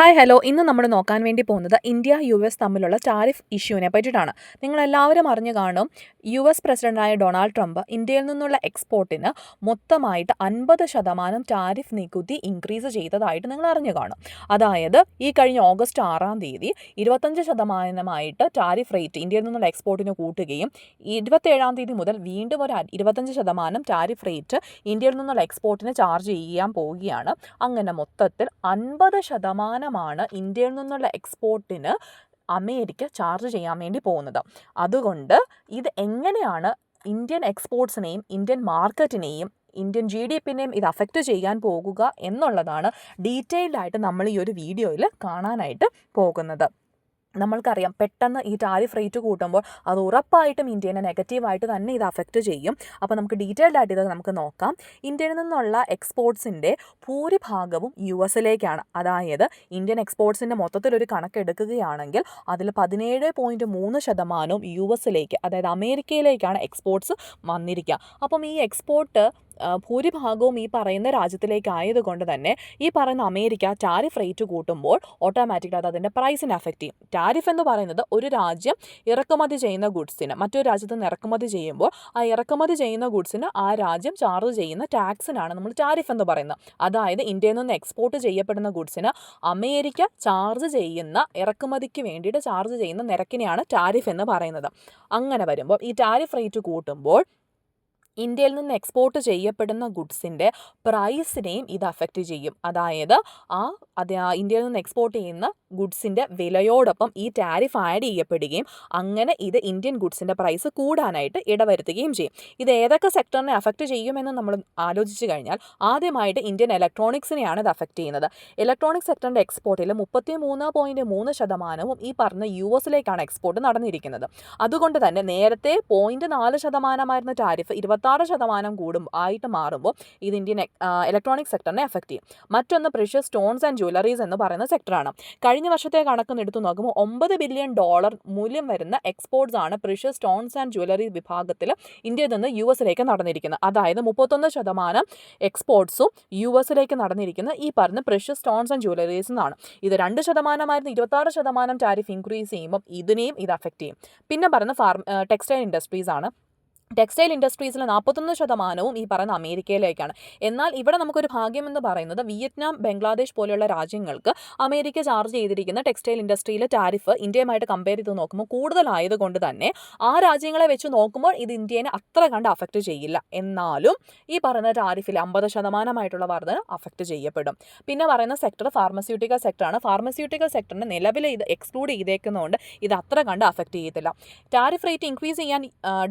Hi hello. ഇന്ന് നമ്മൾ നോക്കാൻ വേണ്ടി പോകുന്നത് ഇന്ത്യ യു എസ് തമ്മിലുള്ള ടാരിഫ് ഇഷ്യൂവിനെ പറ്റിയിട്ടാണ്. നിങ്ങളെല്ലാവരും അറിഞ്ഞു കാണും യു എസ് പ്രസിഡന്റായ ഡൊണാൾഡ് ട്രംപ് ഇന്ത്യയിൽ നിന്നുള്ള എക്സ്പോർട്ടിന് മൊത്തമായിട്ട് അൻപത് ശതമാനം ടാരിഫ് നികുതി ഇൻക്രീസ് ചെയ്തതായിട്ട് നിങ്ങൾ അറിഞ്ഞു കാണും. അതായത് ഈ കഴിഞ്ഞ ഓഗസ്റ്റ് ആറാം തീയതി ഇരുപത്തഞ്ച് ശതമാനമായിട്ട് ടാരിഫ് റേറ്റ് ഇന്ത്യയിൽ നിന്നുള്ള എക്സ്പോർട്ടിന് കൂട്ടുകയും ഇരുപത്തേഴാം തീയതി മുതൽ വീണ്ടും ഒരു ഇരുപത്തഞ്ച് ശതമാനം ടാരിഫ് റേറ്റ് ഇന്ത്യയിൽ നിന്നുള്ള എക്സ്പോർട്ടിന് ചാർജ് ചെയ്യാൻ പോവുകയാണ്. അങ്ങനെ മൊത്തത്തിൽ അൻപത് ശതമാനം ശതമാനമാണ് ഇന്ത്യയിൽ നിന്നുള്ള എക്സ്പോർട്ടിന് അമേരിക്ക ചാർജ് ചെയ്യാൻ വേണ്ടി പോകുന്നത്. അതുകൊണ്ട് ഇത് എങ്ങനെയാണ് ഇന്ത്യൻ എക്സ്പോർട്സിനെയും ഇന്ത്യൻ മാർക്കറ്റിനെയും ഇന്ത്യൻ ജി ഡി പിന്നെയും ഇത് അഫക്റ്റ് ചെയ്യാൻ പോകുക എന്നുള്ളതാണ് ഡീറ്റെയിൽഡായിട്ട് നമ്മൾ ഈ ഒരു വീഡിയോയിൽ കാണാനായിട്ട് പോകുന്നത്. നമ്മൾക്കറിയാം പെട്ടെന്ന് ഈ ടാരിഫ് റേറ്റ് കൂട്ടുമ്പോൾ അത് ഉറപ്പായിട്ടും ഇന്ത്യനെ നെഗറ്റീവായിട്ട് തന്നെ ഇത് അഫക്റ്റ് ചെയ്യും. അപ്പോൾ നമുക്ക് ഡീറ്റെയിൽഡ് ആയിട്ട് ഇത് നമുക്ക് നോക്കാം. ഇന്ത്യയിൽ നിന്നുള്ള എക്സ്പോർട്സിന്റെ ഭൂരിഭാഗവും യു എസിലേക്കാണ് അതായത് ഇന്ത്യൻ എക്സ്പോർട്സിന്റെ മൊത്തത്തിലൊരു കണക്കെടുക്കുകയാണെങ്കിൽ അതിൽ പതിനേഴ് പോയിന്റ് മൂന്ന് ശതമാനവും യു എസിലേക്ക് അതായത് അമേരിക്കയിലേക്കാണ് എക്സ്പോർട്സ് വന്നിരിക്കുക. അപ്പം ഈ എക്സ്പോർട്ട് ഭൂരിഭാഗവും ഈ പറയുന്ന രാജ്യത്തിലേക്ക് ആയതുകൊണ്ട് തന്നെ ഈ പറയുന്ന അമേരിക്ക ടാരിഫ് റേറ്റ് കൂട്ടുമ്പോൾ ഓട്ടോമാറ്റിക്കലി അത് അതിന്റെ പ്രൈസിനെ അഫക്റ്റ് ചെയ്യും. ടാരിഫ് എന്ന് പറയുന്നത് ഒരു രാജ്യം ഇറക്കുമതി ചെയ്യുന്ന ഗുഡ്സിന് മറ്റൊരു രാജ്യത്ത് നിന്ന് ഇറക്കുമതി ചെയ്യുമ്പോൾ ആ ഇറക്കുമതി ചെയ്യുന്ന ഗുഡ്സിന് ആ രാജ്യം ചാർജ് ചെയ്യുന്ന ടാക്സിനാണ് നമ്മൾ ടാരിഫ് എന്ന് പറയുന്നത്. അതായത് ഇന്ത്യയിൽ നിന്ന് എക്സ്പോർട്ട് ചെയ്യപ്പെടുന്ന ഗുഡ്സിന് അമേരിക്ക ചാർജ് ചെയ്യുന്ന ഇറക്കുമതിക്ക് വേണ്ടിയിട്ട് ചാർജ് ചെയ്യുന്ന നിരക്കിനെയാണ് ടാരിഫ് എന്ന് പറയുന്നത്. അങ്ങനെ വരുമ്പോൾ ഈ ടാരിഫ് റേറ്റ് കൂട്ടുമ്പോൾ ഇന്ത്യയിൽ നിന്ന് എക്സ്പോർട്ട് ചെയ്യപ്പെടുന്ന ഗുഡ്സിന്റെ പ്രൈസിനെയും ഇത് അഫക്റ്റ് ചെയ്യും. അതായത് ആ അത് ഇന്ത്യയിൽ നിന്ന് എക്സ്പോർട്ട് ചെയ്യുന്ന ഗുഡ്സിന്റെ വിലയോടൊപ്പം ഈ ടാരിഫ് ആഡ് ചെയ്യപ്പെടുകയും അങ്ങനെ ഇത് ഇന്ത്യൻ ഗുഡ്സിന്റെ പ്രൈസ് കൂടാനായിട്ട് ഇടവരുത്തുകയും ചെയ്യും. ഇത് ഏതൊക്കെ സെക്ടറിനെ അഫക്റ്റ് ചെയ്യുമെന്ന് നമ്മൾ ആലോചിച്ച് കഴിഞ്ഞാൽ ആദ്യമായിട്ട് ഇന്ത്യൻ ഇലക്ട്രോണിക്സിനെയാണ് ഇത് അഫക്റ്റ് ചെയ്യുന്നത്. ഇലക്ട്രോണിക് സെക്ടറിന്റെ എക്സ്പോർട്ടിൽ മുപ്പത്തി മൂന്ന് പോയിന്റ് മൂന്ന് ശതമാനവും ഈ പറഞ്ഞ യു എസിലേക്കാണ് എക്സ്പോർട്ട് നടന്നിരിക്കുന്നത്. അതുകൊണ്ട് തന്നെ നേരത്തെ പോയിന്റ് നാല് ശതമാനമായിരുന്ന ടാരിഫ് ഇരുപത്താറ് ശതമാനം കൂടും ആയിട്ട് മാറുമ്പോൾ ഇത് ഇന്ത്യൻ ഇലക്ട്രോണിക് സെക്ടറിനെ അഫക്റ്റ് ചെയ്യും. മറ്റൊന്ന് പ്രഷ്യസ് സ്റ്റോൺസ് ആൻഡ് ജ്വല്ലറീസ് എന്ന് പറയുന്ന സെക്ടറാണ്. കഴിഞ്ഞ വർഷത്തെ കണക്ക് എടുത്തു നോക്കുമ്പോൾ ഒമ്പത് ബില്യൺ ഡോളർ മൂല്യം വരുന്ന എക്സ്പോർട്സ് ആണ് പ്രിഷ്യസ് സ്റ്റോൺസ് ആൻഡ് ജ്വല്ലറി വിഭാഗത്തിൽ ഇന്ത്യയിൽ നിന്ന് യു എസിലേക്ക് നടന്നിരിക്കുന്നത്. അതായത് മുപ്പത്തൊന്ന് ശതമാനം എക്സ്പോർട്സും യു എസിലേക്ക് നടന്നിരിക്കുന്ന ഈ പറഞ്ഞ പ്രഷ്യസ് സ്റ്റോൺസ് ആൻഡ് ജ്വല്ലറീസ് എന്നാണ്. ഇത് രണ്ട് ശതമാനമായിരുന്നു ഇരുപത്താറ് ശതമാനം ടാരിഫ് ഇൻക്രീസ് ചെയ്യുമ്പോൾ ഇതിനെയും ഇത് അഫക്റ്റ് ചെയ്യും. പിന്നെ പറയുന്ന ഫാർമ ടെക്സ്റ്റൈൽ ഇൻഡസ്ട്രീസ് ആണ്. ടെക്സ്റ്റൈൽ ഇൻഡസ്ട്രീസിൽ നാൽപ്പത്തൊന്ന് ശതമാനവും ഈ പറയുന്ന അമേരിക്കയിലേക്കാണ്. എന്നാൽ ഇവിടെ നമുക്കൊരു ഭാഗ്യം എന്ന് പറയുന്നത് വിയറ്റ്നാം ബംഗ്ലാദേശ് പോലെയുള്ള രാജ്യങ്ങൾക്ക് അമേരിക്ക ചാർജ് ചെയ്തിരിക്കുന്ന ടെക്സ്റ്റൈൽ ഇൻഡസ്ട്രിയിലെ ടാരിഫ് ഇന്ത്യയുമായിട്ട് കമ്പയർ ചെയ്ത് നോക്കുമ്പോൾ കൂടുതലായതുകൊണ്ട് തന്നെ ആ രാജ്യങ്ങളെ വെച്ച് നോക്കുമ്പോൾ ഇത് ഇന്ത്യനെ അത്ര കണ്ട് അഫക്റ്റ് ചെയ്യില്ല. എന്നാലും ഈ പറയുന്ന ടാരിഫിൽ അമ്പത് ശതമാനമായിട്ടുള്ള വർധന അഫക്റ്റ് ചെയ്യപ്പെടും. പിന്നെ പറയുന്ന സെക്ടർ ഫാർമസ്യൂട്ടിക്കൽ സെക്ടറാണ് ഫാർമസ്യൂട്ടിക്കൽ സെക്ടറിന് നിലവിൽ ഇത് എക്സ്ക്ലൂഡ് ചെയ്തേക്കുന്നതുകൊണ്ട് ഇത് അത്ര കണ്ട് അഫക്റ്റ് ചെയ്യത്തില്ല. ടാരിഫ് റേറ്റ് ഇൻക്രീസ് ചെയ്യാൻ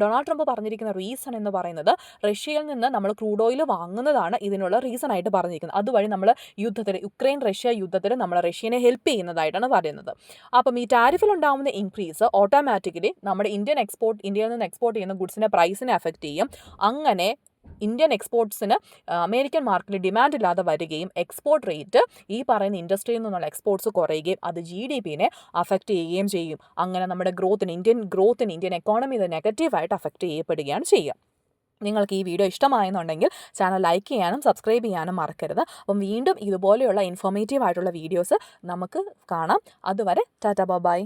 ഡൊണാൾഡ് ട്രംപ് പറഞ്ഞു പറഞ്ഞിരിക്കുന്ന റീസൺ എന്ന് പറയുന്നത് റഷ്യയിൽ നിന്ന് നമ്മൾ ക്രൂഡ് ഓയിൽ വാങ്ങുന്നതാണ് ഇതിനുള്ള റീസൺ ആയിട്ട് പറഞ്ഞിരിക്കുന്നത്. അതുവഴി നമ്മൾ യുദ്ധത്തിൽ യുക്രൈൻ റഷ്യ യുദ്ധത്തിൽ നമ്മൾ റഷ്യനെ ഹെൽപ്പ് ചെയ്യുന്നതായിട്ടാണ് പറയുന്നത്. അപ്പം ഈ ടാരിഫിൽ ഉണ്ടാകുന്ന ഇൻക്രീസ് ഓട്ടോമാറ്റിക്കലി നമ്മുടെ ഇന്ത്യൻ എക്സ്പോർട്ട് ഇന്ത്യയിൽ നിന്ന് എക്സ്പോർട്ട് ചെയ്യുന്ന ഗുഡ്സിന്റെ പ്രൈസിനെ അഫക്റ്റ് ചെയ്യും. അങ്ങനെ ഇന്ത്യൻ എക്സ്പോർട്സിന് അമേരിക്കൻ മാർക്കറ്റിൽ ഡിമാൻഡ് ഇല്ലാതെ വരികയും എക്സ്പോർട്ട് റേറ്റ് ഈ പറയുന്ന ഇൻഡസ്ട്രിയിൽ നിന്നുള്ള എക്സ്പോർട്ട്സ് കുറയുകയും അത് ജി ഡി പിനെ അഫക്റ്റ് ചെയ്യുകയും ചെയ്യും. അങ്ങനെ നമ്മുടെ ഗ്രോത്തിന് ഇന്ത്യൻ ഗ്രോത്തിന് ഇന്ത്യൻ എക്കോണമി ഇത് നെഗറ്റീവായിട്ട് അഫക്റ്റ് ചെയ്യപ്പെടുകയാണ് ചെയ്യുക. നിങ്ങൾക്ക് ഈ വീഡിയോ ഇഷ്ടമായെന്നുണ്ടെങ്കിൽ ചാനൽ ലൈക്ക് ചെയ്യാനും സബ്സ്ക്രൈബ് ചെയ്യാനും മറക്കരുത്. അപ്പം വീണ്ടും ഇതുപോലെയുള്ള ഇൻഫോർമേറ്റീവ് ആയിട്ടുള്ള വീഡിയോസ് നമുക്ക് കാണാം. അതുവരെ ടാറ്റ ബൈ